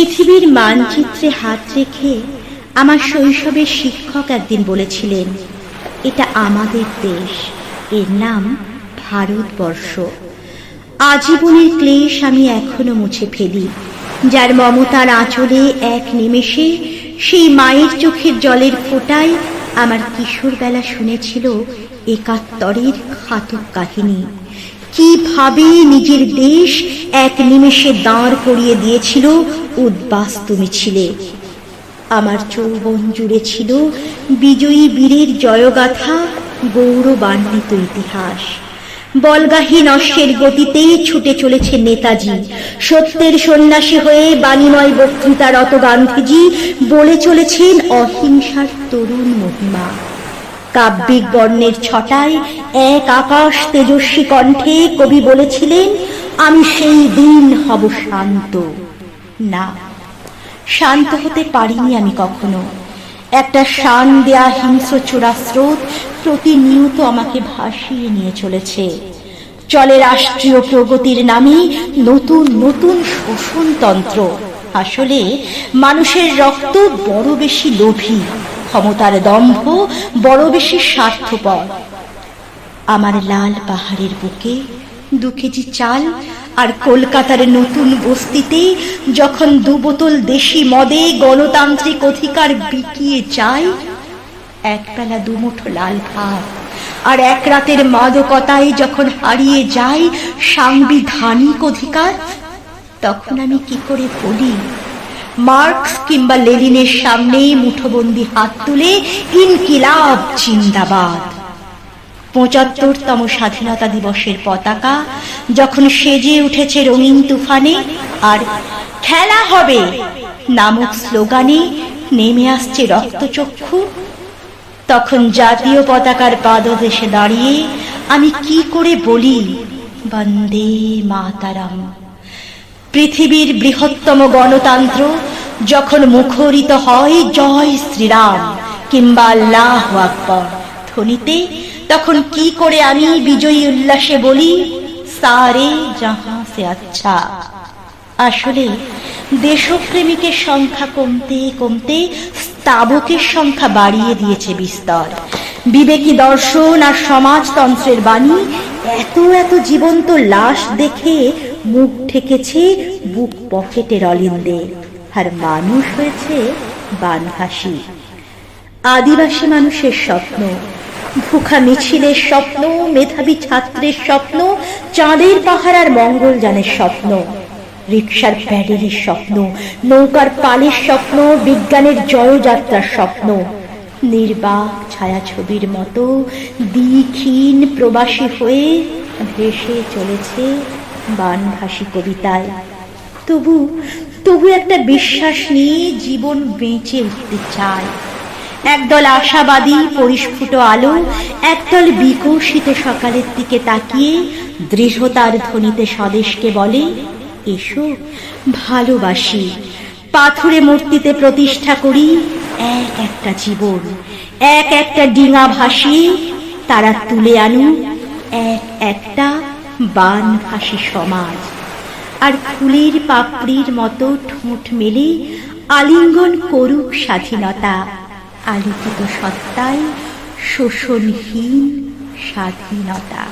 পৃথিবীর মানচিত্রে হাত রেখে আমার শৈশবের শিক্ষক একদিন বলেছিলেন, এটা আমাদের দেশ। এর নাম ভারতবর্ষ। আজীবনের ক্লেশ আমি এখনও মুছে ফেলি, যার মমতার আঁচলে এক নিমেষে সেই মায়ের চোখের জলের ফোঁটায় আমার কিশোরবেলা শুনেছিল একাত্তরের ঘাতক কাহিনী। কীভাবে নিজের দেশ এক নিমেষে দাঁড় করিয়ে দিয়েছিল উদ্বাস্তু মিছিলে আমার চৌবন জুড়ে ছিল বিজয়ী বীরের জয়গাথা, গৌরবান্বিত ইতিহাস। বলগাহী নষ্টের গতিতেই ছুটে চলেছে নেতাজি। সত্যের সন্ন্যাসী হয়ে বাণীময় বক্তৃতারত গান্ধীজি বলে চলেছেন অহিংসার তরুণ মহিমা। কাব্যিক বর্ণের ছটায় এক আকাশ তেজস্বী কণ্ঠে কবি বলেছিলেন, আমি সেই দিন হব শান্ত। না। শান্ত হতে পারিনি আমি কখনো। একটা শান দেয়া হিংস্র চূড়া স্রোত প্রতিনিয়ত আমাকে ভাসিয়ে নিয়ে চলেছে। চলে রাষ্ট্রীয় প্রগতির নামে নতুন নতুন শোষণতন্ত্র। আসলে মানুষের রক্ত বড় বেশি লোভী, ক্ষমতার দম্ভ বড় বেশি স্বার্থপর। আমার লাল পাহাড়ের বুকে দু কেজি চাল আর কলকাতার নতুন বস্তিতে যখন দু বোতল দেশি মদে গণতান্ত্রিক অধিকার বিকিয়ে চাই এক বেলা দুমুঠো লাল ভাত আর এক রাতের মাদকতায় যখন হারিয়ে যায় সাংবিধানিক অধিকার, তখন আমি কি করে বলি? মার্কস কিংবা লেলিনের সামনে মুঠোবন্দি হাত তুলে ইনকিলাব জিন্দাবাদ। পঁচাত্তরতম স্বাধীনতা দিবসের পতাকা যখন সেজে উঠেছে রঙিন তুফানে, আর খেলা হবে নামক স্লোগানে নেমে আসছে রক্তচক্ষু, তখন জাতীয় পতাকার পাদদেশে দাঁড়িয়ে আমি কি করে বলি, বন্দে মাতারাম পৃথিবীর বৃহত্তম গণতন্ত্র যখন মুখরিত হয় জয় শ্রীরাম, কিংবা আল্লাহ আকবর, ধ্বনিতে তখন কি করে আমি বিজয়ী উল্লাসে বলি, সারে জাহা সে আচ্ছা। আসলে দেশপ্রেমিকের সংখ্যা কমতে কমতে স্তাবকের সংখ্যা বাড়িয়ে দিয়েছে বিস্তর। বিবেকী দর্শন আর সমাজতন্ত্রের বাণী এত এত জীবন্ত লাশ দেখে মুখ ঠেকেছে, বুক পকেটের অলিন্দে। আর মানুষ হয়েছে বানহাসি আদিবাসী মানুষের স্বপ্ন ভুখা মিছিলের স্বপ্ন, মেধাবী ছাত্রের স্বপ্ন, চাঁদের পাহাড় আর মঙ্গলযানের স্বপ্ন রিক্সার প্যাডেলের স্বপ্ন, নৌকার পালের স্বপ্ন, বিজ্ঞানের জয়যাত্রার স্বপ্ন, নির্বাক ছায়াছবির মতো দ্বিক্ষীণ প্রবাসী হয়ে ভেসে চলেছে বানভাসী কবিতায়। তবু তবু একটা বিশ্বাস নিয়ে জীবন বেঁচে উঠতে চায়। একদল আশাবাদী, পরিস্ফুট আলো, একদল বিকশিত সকালের দিকে তাকিয়ে দৃঢ়তার ধ্বনিতে স্বদেশকে বলে, এসো, ভালোবাসি। পাথুরে মূর্তিতে প্রতিষ্ঠা করি এক একটা জীবন। এক একটা ডিঙা ভাসিয়ে তারা তুলে আনুক এক একটা বানভাসী সমাজ। আর ফুলের পাপড়ির মতো ঠোঁট মেলে আলিঙ্গন করুক স্বাধীনতা। আলোকিত সত্তায় শোষণহীন স্বাধীনতা।